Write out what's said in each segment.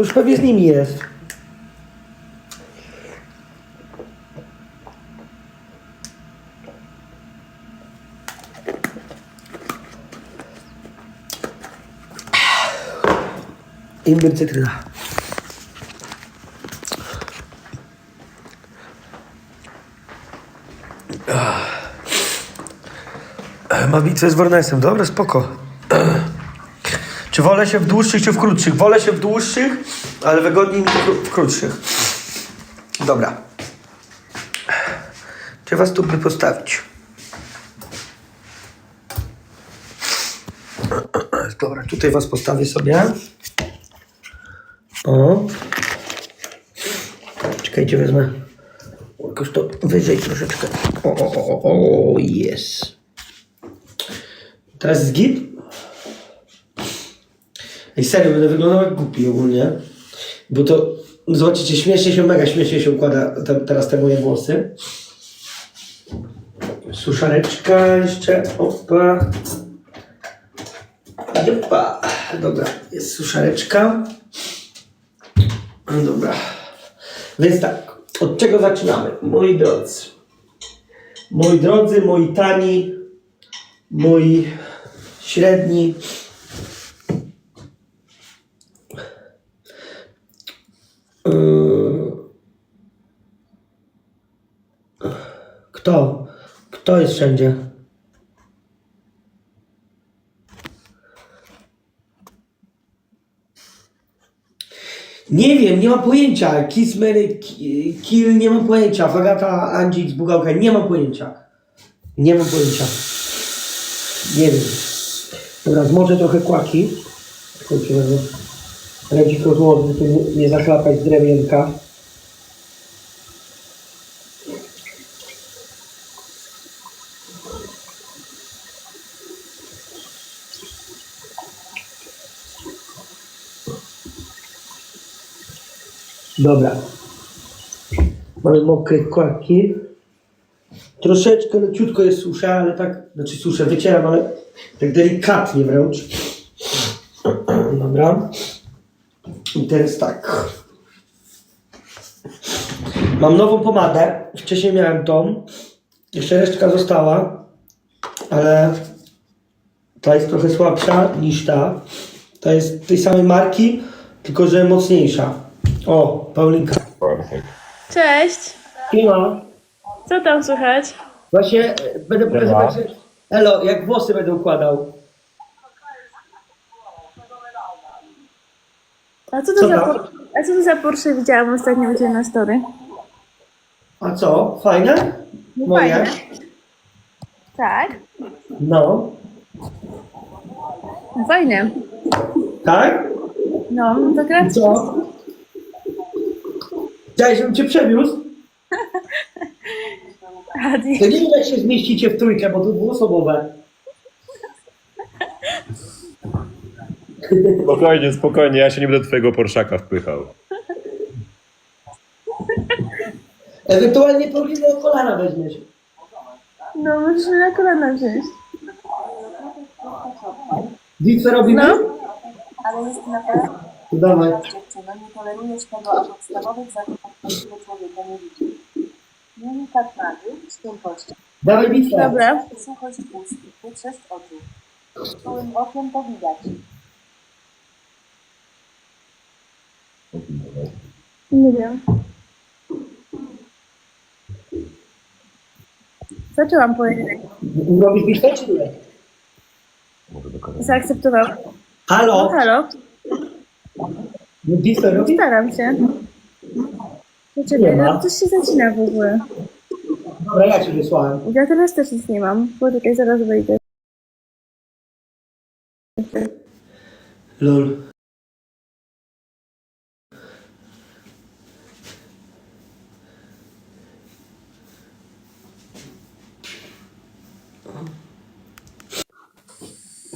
Już pewnie z nimi jest. Imbir cytryna. Z Warnesem. Dobra, spoko. Czy wolę się w dłuższych, czy w krótszych? Wolę się w dłuższych, ale wygodniej mi w krótszych. Dobra. Tu by postawić? Dobra, tutaj was postawię sobie. O. Czekajcie, wezmę. Jakoś to wyżej troszeczkę. O, o, o, o, jest. Teraz git? Ej, serio, będę wyglądał jak głupi ogólnie. Bo to, zobaczycie, śmiesznie się, mega śmiesznie się układa te, teraz te moje włosy. Suszareczka jeszcze, opa. Opa. Dobra, jest suszareczka. No Dobra. Więc tak, od czego zaczynamy? Moi drodzy. Moi drodzy, moi tani, moi średni. Yy. Kto? Kto jest wszędzie? Nie wiem, nie mam pojęcia. Kiss, Mary, Ki- Kill, nie mam pojęcia. Fagata, Andzik Bugałka, nie mam pojęcia. Nie mam pojęcia. Nie wiem. Dobra, zmoczę trochę kłaki. Złoty, żeby tu nie, nie zachlapać drewienka. Dobra. Mamy mokre kłaki. Troszeczkę leciutko jest susze, ale tak, znaczy suszę, wycieram, ale tak delikatnie wręcz. Dobra. I teraz tak. Mam nową pomadę. Wcześniej miałem tą. Jeszcze resztka została, ale ta jest trochę słabsza niż ta. Ta jest tej samej marki, tylko że mocniejsza. O, Paulinka. Cześć! Siema. Co tam słychać? Właśnie e, będę pokazywać, że... Elo, jak włosy będę układał. A co to, Co za, tam? por- a co to za Porsche widziałam ostatnio u Ciebie na story? A co? Fajne? Moje? Fajne. Tak? No. Fajne. Tak? No, to I gra. co? Chciałeś, żebym cię przewiózł? To nie wiem, jak się zmieścicie w trójkę, bo to dwuosobowe. Spokojnie, spokojnie, ja się nie będę twojego Porszaka wpychał. Ewentualnie Paulinę o kolana weźmiesz. No, możesz mnie na kolana wziąć. Widzisz, co robimy? No. ale jest naprawdę To Dawaj. dziewczyno, nie tolerujesz tego, a podstawowych zakupów każdego człowieka nie widzisz. Unikat nagi, ściętości, Dawaj bitwę. Dobra. suchość ust, chytrzość oczu. Czułym okiem to widać. Nie wiem. Zaczęłam pojedynek. Robisz bitwę, czy nie? Zaakceptował. No Halo? Robisz? staram się. Nie Poczekaj, ma. no coś się zacina w ogóle. Dobra, ja cię wysłałem. Ja teraz też nic nie mam. Poczekaj, zaraz wyjdę. Lol.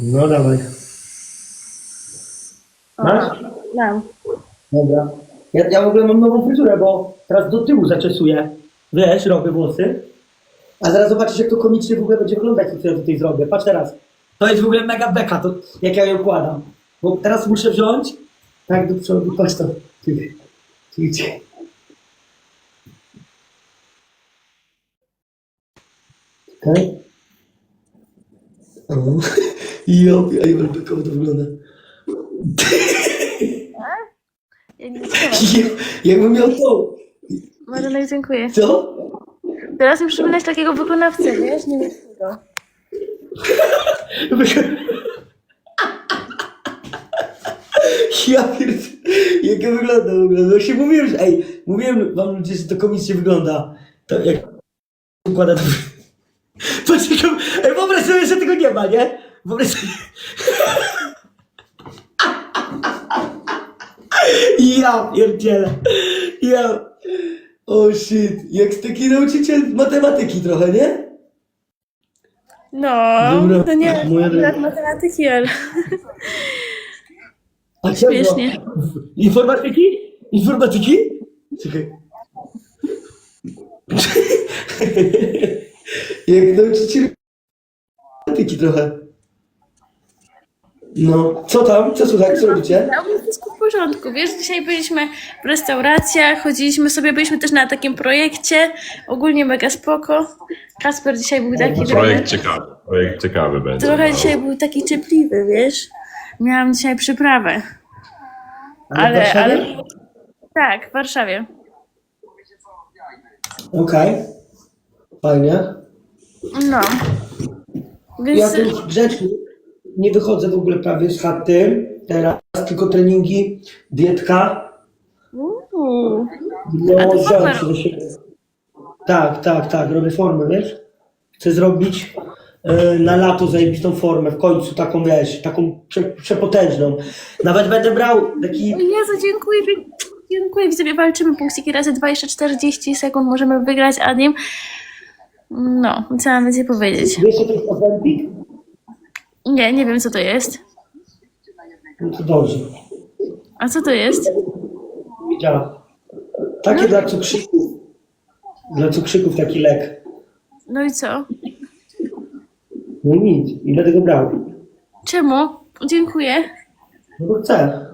No dawaj. Masz? Mam. Dobra. Ja, ja w ogóle mam nową fryzurę, bo teraz do tyłu zaczesuję. Wiesz, robię włosy. A zaraz zobaczysz, jak to komicznie w ogóle będzie wyglądać, co ja tutaj zrobię. Patrz teraz. To jest w ogóle mega beka, to, jak ja ją układam. Bo teraz muszę wziąć Tak, do przodu, patrz tam. Tu, tu idzie. Czekaj. O, ja, ja, ja, bekowo to wygląda. Ja nie. Ja, jakbym miał to. Marlenek, dziękuję. Co? Teraz mi przypominasz takiego wykonawcę, wiesz? Nie wiem tego. Ja pierd... Jak to wygląda w ogóle? No się mówiłem, że... Ej, mówiłem wam ludzie, że to komicznie wygląda. To jak... Układa to... Jak... Ej, wyobraź sobie, że tego nie ma, nie? Wyobraź sobie... Ja pierdzielę. Ja... O shit. Jak taki nauczyciel matematyki trochę, nie? No, Dobra, to nie moja droga. matematyki, ale A? Śmiesznie. Informatyki? Informatyki? Czekaj. Jak nauczyciel informatyki trochę. No, co tam? Co słychać? Co robicie? Ja porządku. Wiesz, dzisiaj byliśmy w restauracjach, chodziliśmy sobie, byliśmy też na takim projekcie. Ogólnie mega spoko. Kasper dzisiaj był taki Projekt trochę, ciekawy. Projekt ciekawy będzie. trochę no. dzisiaj był taki czepliwy, wiesz. Miałam dzisiaj przyprawę. w Ale, Warszawie? ale... Tak, w Warszawie. Okej. Fajnie. No. Ja Więc... tu już grzecznie nie wychodzę w ogóle prawie z chaty. Teraz tylko treningi, dietka. Uuu. No, A się do siebie. Tak, tak, tak, robię formę, wiesz? Chcę zrobić e, na lato zajebistą formę, w końcu taką, wiesz, taką prze, przepotężną. Nawet będę brał taki, O Jezu, dziękuję. Dziękuję. Widzowie, walczymy punkciki razy 2, jeszcze 40 sekund możemy wygrać Adim. No, co mam więcej powiedzieć? wiesz co to jest? Nie, nie wiem co to jest. To dobrze, A co to jest? wiedziałam. Takie dla cukrzyków. Dla cukrzyków taki lek. No i co? No i nic, i będę go brał. Czemu? Dziękuję. No bo chcę.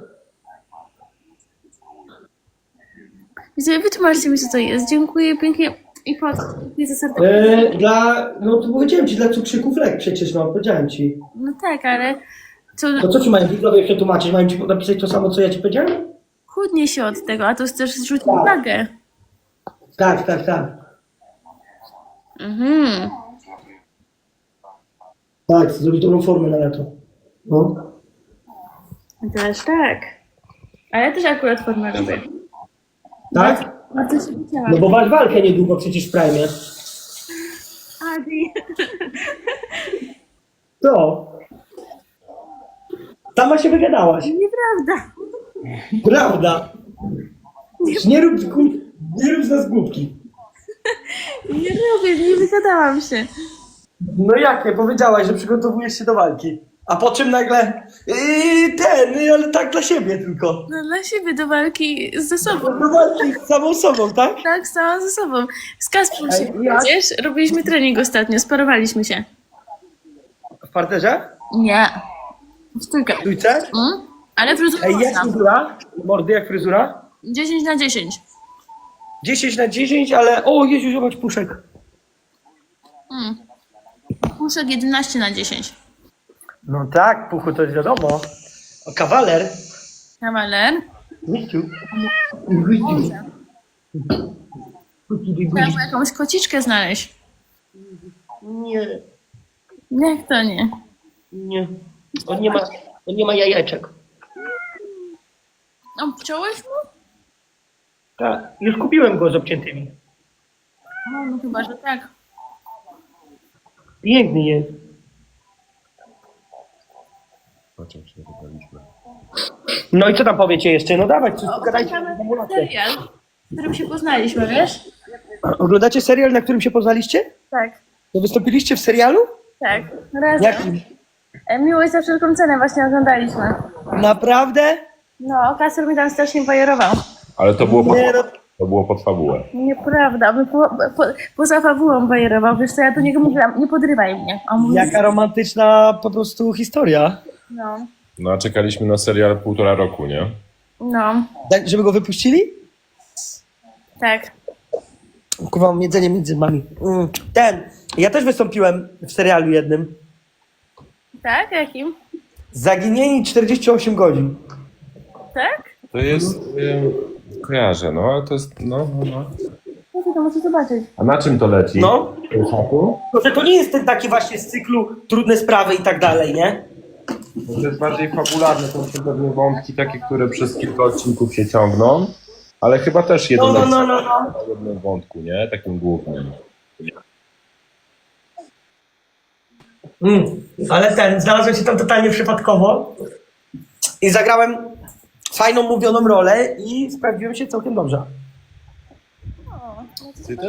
Widzowie, wytłumaczcie mi co to jest. Dziękuję pięknie. I po dziękuję za serce. E, dla, no to powiedziałem ci, dla cukrzyków lek przecież, no, powiedziałem ci. No tak, ale co, No co ci mają widzowie przetłumaczyć? Mają ci napisać to samo, co ja ci powiedziałem? chudnie się od tego, a to chcesz zrzucić wagę. Tak, tak, tak. Mhm. Tak, zrobić dobrą formę na lato. No. Też tak. Ale ja też akurat formę robię. Tak? Bardzo się widziałam. No bo masz walkę niedługo przecież w Prime. Adi. Co? Sama się wygadałaś. Nieprawda. Prawda. Nie rób, nie rób z nas głupki. Nie robię, nie wygadałam się. No jak nie? Powiedziałaś, że przygotowujesz się do walki. A po czym nagle yy, ten, yy, ale tak dla siebie tylko. No dla siebie do walki ze sobą. Do walki z samą sobą, tak? Tak, sama ze sobą. Z Kasprem się Ej, jak? Robiliśmy trening ostatnio, sparowaliśmy się. W parterze? Nie. W trójkę. W trójce? Mm? Ale fryzura Ej, jak fryzura? Mordy, jak fryzura? 10 na 10. 10 na 10, ale... O, Jezu, zobacz, puszek. Mm. Puszek 11 na 10. No tak, puchu to jest wiadomo. O, kawaler. Kawaler. Guściu. Guściu. Trzeba jakąś kociczkę znaleźć. Nie, Jak to nie? nie. On nie ma, on nie ma jajeczek. O, wciąłeś mu? Tak, już kupiłem go z obciętymi. No, no chyba, że tak. Piękny jest. Się? No i co tam powiecie jeszcze? No dawać, coś pogadajcie. Oglądamy serial, w którym się poznaliśmy, wiesz? Oglądacie serial, na którym się poznaliście? Tak. To wystąpiliście w serialu? Tak. Razem. Jakim? E, Miłość za wszelką cenę właśnie oglądaliśmy. Naprawdę? No, Kasper mi tam strasznie bajerował. Ale to było, pod, Nie, no, to było pod fabułę. Nieprawda, po, po, poza fabułą bajerował. Wiesz co, ja do niego mówiłam, nie podrywaj mnie. A on mówi, jaka romantyczna po prostu historia. no. No a czekaliśmy na serial półtora roku, nie? No, Tak, żeby go wypuścili? tak. Kurwa, mam jedzenie między nami. Mm, ten, ja też wystąpiłem w serialu jednym. Tak? Jakim? Zaginieni 48 godzin. Tak? To jest... Ym, kojarzę, no ale to jest... No, no, no. No to muszę zobaczyć. A na czym to leci? No. To, że to nie jest ten taki właśnie z cyklu trudne sprawy i tak dalej, nie? To jest bardziej fabularne, to są pewne wątki takie, które przez kilka odcinków się ciągną, ale chyba też jeden No, no, no, no, no. na jednym wątku, nie? Takim głównym. Mm, ale ten, znalazłem się tam totalnie przypadkowo i zagrałem fajną, mówioną rolę i sprawdziłem się całkiem dobrze.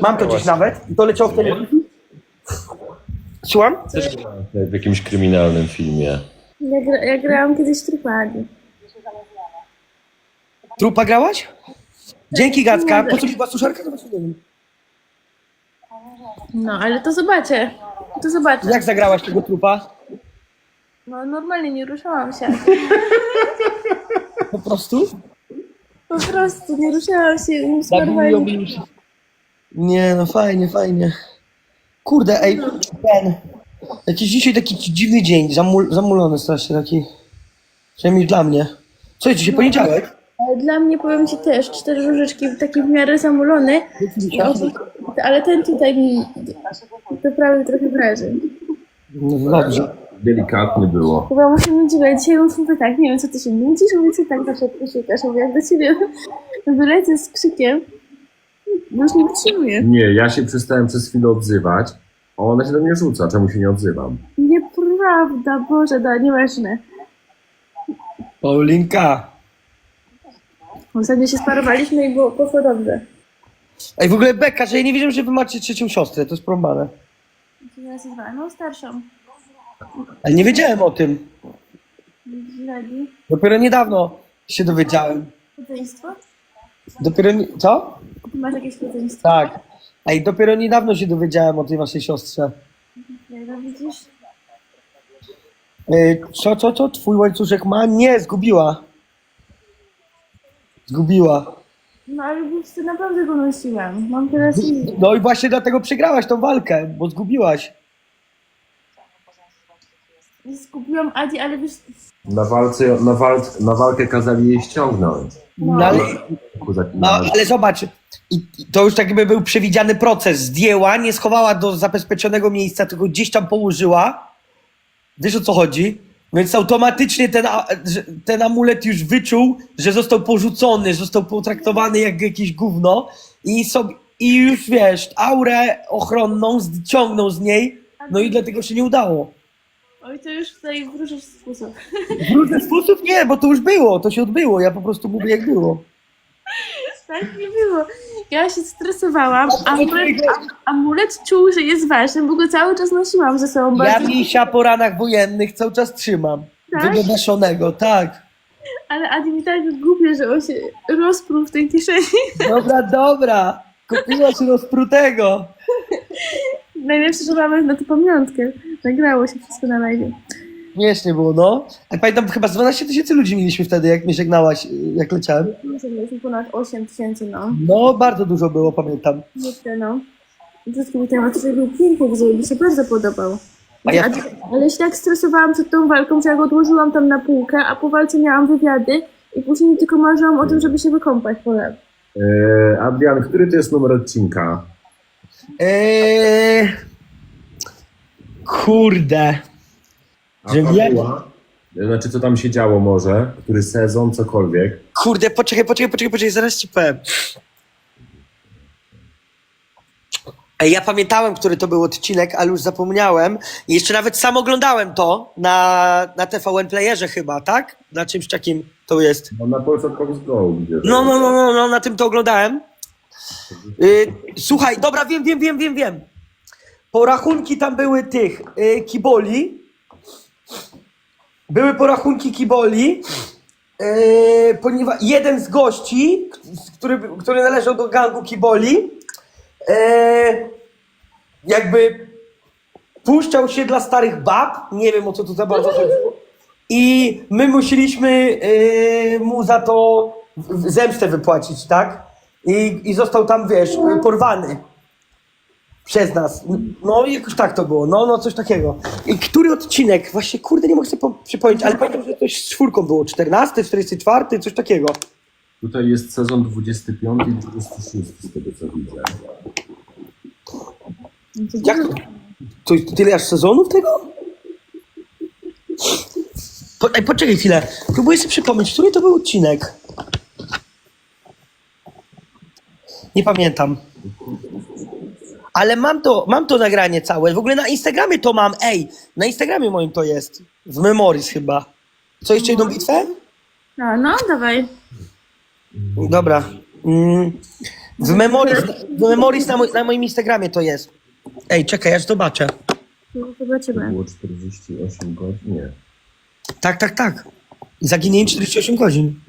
Mam to gdzieś nawet i to leciało w telewizji. Słucham? Też w jakimś kryminalnym filmie. Ja, gra, ja grałam kiedyś w trupagi. Trupa grałaś? Dzięki Gacka. Po co ci była suszarka? No, ale to zobaczę. To. Jak zagrałaś tego trupa? No, normalnie nie ruszałam się. Po prostu? Po prostu nie ruszałam się. I- Nie, no fajnie, fajnie. Kurde, ej, ten. Jakiś dzisiaj taki dziwny dzień, zamul zamulony strasznie taki. Przynajmniej dla mnie. Co jest dzisiaj, poniedziałek? Dla mnie powiem ci też, cztery różyczki, taki w miarę zamulony, i ale ten tutaj mi naprawdę trochę wraży. No dobrze. Delikatnie było. Chyba muszę mieć dziwne. Dzisiaj mówię tak, nie wiem co ty się nudzisz, mówię co tak zawsze szukasz, mówię jak do ciebie wylecę z krzykiem, bo już nie wytrzymuję. Nie, ja się przestałem przez chwilę odzywać, a ona się do mnie rzuca, czemu się nie odzywam? Nieprawda, Boże, da, nieważne. Paulinka. Ostatnio się sparowaliśmy i było, poszło dobrze. Ej, w ogóle Beka, że ja nie wiedziałem, że wy macie trzecią siostrę, to jest porąbane. Teraz jest no starszą. Ale nie wiedziałem o tym. Dopiero niedawno się dowiedziałem. Rodzeństwo? Dopiero nie... Co? Ty masz jakieś rodzeństwo? Tak. Ej, dopiero niedawno się dowiedziałem o tej waszej siostrze. To widzisz? Ej, co, co, co? Twój łańcuszek ma? Nie, zgubiła. Zgubiła. No ale co, naprawdę go nosiłam. Mam teraz inny. No i właśnie dlatego przegrałaś tą walkę, bo zgubiłaś. Skupiłam Adi, ale wiesz, Na, walce, na, wal, na walkę kazali jej ściągnąć. No, ale, Ku no, ale zobacz, i, i to już tak jakby był przewidziany proces. Zdjęła, nie schowała do zabezpieczonego miejsca, tylko gdzieś tam położyła. Wiesz o co chodzi? Więc automatycznie ten, a- że- ten amulet już wyczuł, że został porzucony, że został potraktowany jak jakieś gówno i, sobie, i już wiesz, aurę ochronną ściągnął z niej, no i dlatego się nie udało. oj to już tutaj w różny sposób. W różny sposób nie, bo to już było, to się odbyło, ja po prostu mówię jak było. Tak nie było. Ja się stresowałam, a amulet, amulet czuł, że jest ważny, bo go cały czas nosiłam ze sobą. Ja Bardzo, misia po ranach wojennych cały czas trzymam. Tak? Wygodaszonego, tak. ale Adi mi tak głupie, że on się rozpruł w tej kieszeni. Dobra, dobra. Kupiłaś rozprutego. Najlepsze, że mamy na tę pamiątkę. Nagrało się wszystko na live. Śmiesznie było, no. A pamiętam, chyba z 12 tysięcy ludzi mieliśmy wtedy, jak mnie żegnałaś, y, jak leciałem. Mieliśmy ponad 8 tysięcy, no. No, bardzo dużo było, pamiętam. Jeszcze, no. Wszystki mój temat tutaj był piękny, że mi się bardzo podobał. A ja- Ale się tak stresowałam przed tą walką, że jak odłożyłam tam na półkę, a po walce miałam wywiady i później tylko marzyłam o tym, żeby się wykąpać po lew. E, Adrian, który to jest numer odcinka? Eee... Kurde. Że fabuła? Znaczy, co tam się działo może? Który sezon, cokolwiek? Kurde, poczekaj, poczekaj, poczekaj, poczekaj, zaraz ci powiem. Ej, ja pamiętałem, który to był odcinek, ale już zapomniałem. I jeszcze nawet sam oglądałem to na, na TVN Playerze chyba, tak? Na czymś takim to jest. No na Polsat Cox Go. Gdzie No, no, no, no, no, na tym to oglądałem. Y, słuchaj, dobra, wiem, wiem, wiem, wiem, wiem. Porachunki tam były tych y, kiboli. Były porachunki kiboli. Y, ponieważ jeden z gości, który, który należał do gangu kiboli, y, jakby puszczał się dla starych bab. Nie wiem o co tu za bardzo chodziło. I my musieliśmy y, mu za to zemstę wypłacić, tak? I, I został tam, wiesz, porwany. Przez nas. No i jakoś tak to było. No, no coś takiego. I który odcinek? Właśnie, kurde, nie mogę sobie po- przypomnieć, ale pamiętam, że coś z czwórką było. 14, 44, coś takiego. Tutaj jest sezon 25 i 26 z tego co widzę. Jak to? To jest tyle aż sezonów tego? Po, ej, poczekaj chwilę. Próbuję sobie przypomnieć, który to był odcinek. Nie pamiętam. Ale mam to, mam to nagranie całe. W ogóle na Instagramie to mam. Ej, na Instagramie moim to jest. W Memories chyba. Co, jeszcze jedną bitwę? A, no, dawaj. Dobra. Mm, w Memories, w memories na, moj, na moim Instagramie to jest. Ej, czekaj, aż zobaczę. Zobaczymy. Było 48 godzin? Nie. Tak, tak, tak. Zaginienie 48 godzin.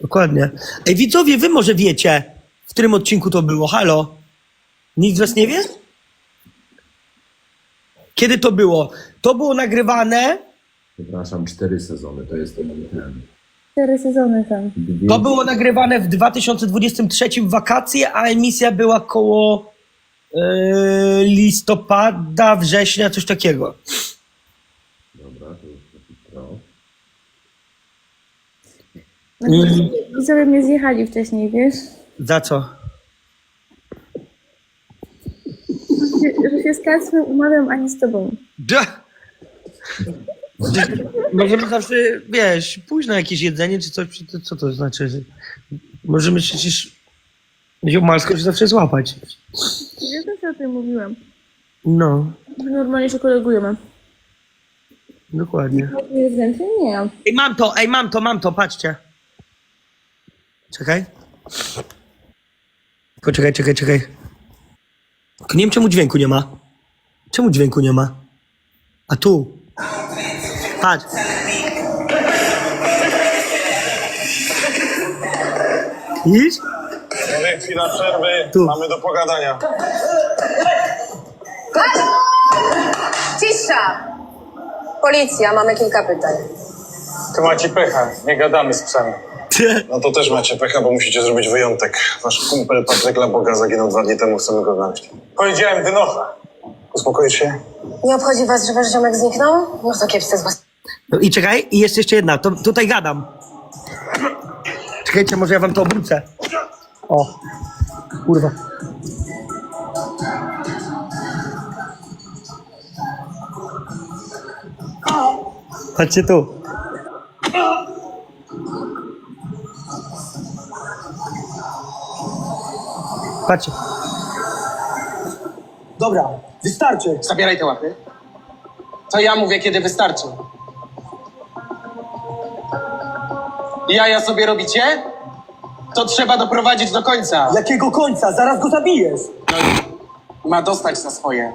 Dokładnie. Ej, widzowie, wy może wiecie, w którym odcinku to było. Halo? Nikt z was nie wie? Kiedy to było? To było nagrywane. Przepraszam, cztery sezony, to jest ten. ten. Cztery sezony tam. Dwie, To było nagrywane w 2023 w wakacje, a emisja była koło yy, listopada, września, coś takiego. Dobra, to już taki pro. Mm. Widzowie mnie zjechali wcześniej, wiesz? Za co? Że- Że się z Kacprem umawiam, ani z tobą. Da. Możemy zawsze, wiesz, pójść na jakieś jedzenie czy coś, to- co to znaczy? że Możemy przecież ziomalsko się zawsze złapać. Ja też o tym mówiłam. No, Że Normalnie się kolegujemy. dokładnie. Nie. Ej, mam to, ej, mam to, mam to, patrzcie. Czekaj. Poczekaj, czekaj, czekaj. Tylko nie wiem, czemu dźwięku nie ma. Czemu dźwięku nie ma? A tu. Patrz. Widzisz? Panowie, chwila przerwy. Tu. Mamy do pogadania. Cisza! Policja, mamy kilka pytań. To macie pecha, nie gadamy z psami. No to też macie pecha, bo musicie zrobić wyjątek. Wasz kumpel Patryk Laboga zaginął dwa dni temu, chcemy go znaleźć. Powiedziałem wynocha. Uspokoić się? Nie obchodzi was, że wasz ziomek zniknął? No to kiepscy z was. No i czekaj, i jest jeszcze jedna, to, tutaj gadam. Czekajcie, może ja wam to obrócę. O, kurwa. Patrzcie tu. Patrzcie. Dobra, wystarczy. Zabieraj te łapy. To ja mówię, kiedy wystarczy. Jaja sobie robicie? To trzeba doprowadzić do końca. Jakiego końca? Zaraz go zabijesz. Ma dostać za swoje.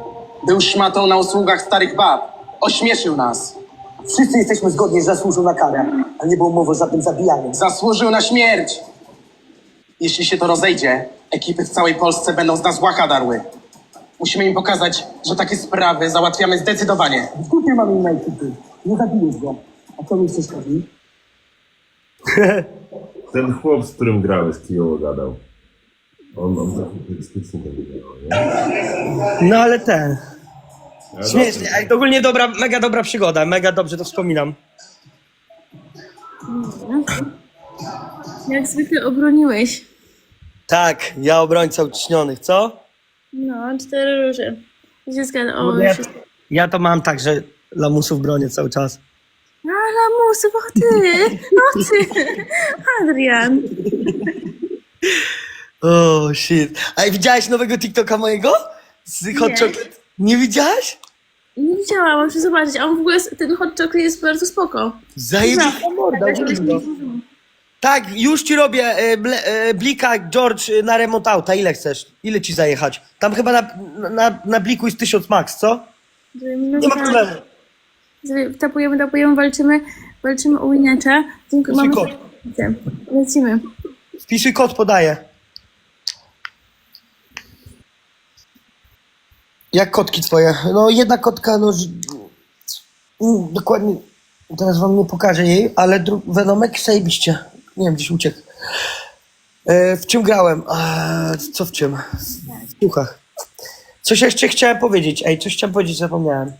Był szmatą na usługach starych bab. Ośmieszył nas. Wszyscy jesteśmy zgodni, że zasłużył na karę, ale nie było mowy o żadnym zabijaniu. Zasłużył na śmierć. Jeśli się to rozejdzie, ekipy w całej Polsce będą z nas łacha darły. Musimy im pokazać, że takie sprawy załatwiamy zdecydowanie. W dupie mamy inne ekipy. Nie zabijesz go. A co mi chcesz powiedzieć? Ten chłop, z którym grałeś, kijowo gadał. On, on zawsze specjalnie gadał, nie? No ale ten. Ale Śmiesznie, to ogólnie dobra, mega dobra przygoda, mega dobrze to wspominam. Jak zwykle obroniłeś. Tak, ja obrońca uciśnionych, co? No, cztery róże. Zgadza. O, ja, jest... ja to mam tak, że lamusów bronię cały czas. A, lamusów, o ty! O ty! Adrian! O, oh, shit. A widziałeś nowego TikToka mojego? Z Hot Nie. Chocolate? Nie widziałaś? Nie widziałam, muszę zobaczyć. A on w ogóle, jest- ten hot chocolate jest bardzo spoko. Zajebista morda, ogólnie. Tak, już ci robię e, ble, e, blika George e, na remont auta. Ile chcesz? Ile ci zajechać? Tam chyba na, na, na bliku jest 1000 max, co? Nie ma problemu. Tapujemy, tapujemy, walczymy, walczymy o winacza. Dziękuję. Mamy... Lecimy. Wpisuj kod, podaję. Jak kotki twoje? No jedna kotka, no... ż- Mm, dokładnie... Teraz wam nie pokażę jej, ale dru- Venomek zajebiście. Nie wiem, gdzieś uciekł. E, w czym grałem? A, co w czym? W duchach. Coś jeszcze chciałem powiedzieć. Ej, coś chciałem powiedzieć, zapomniałem.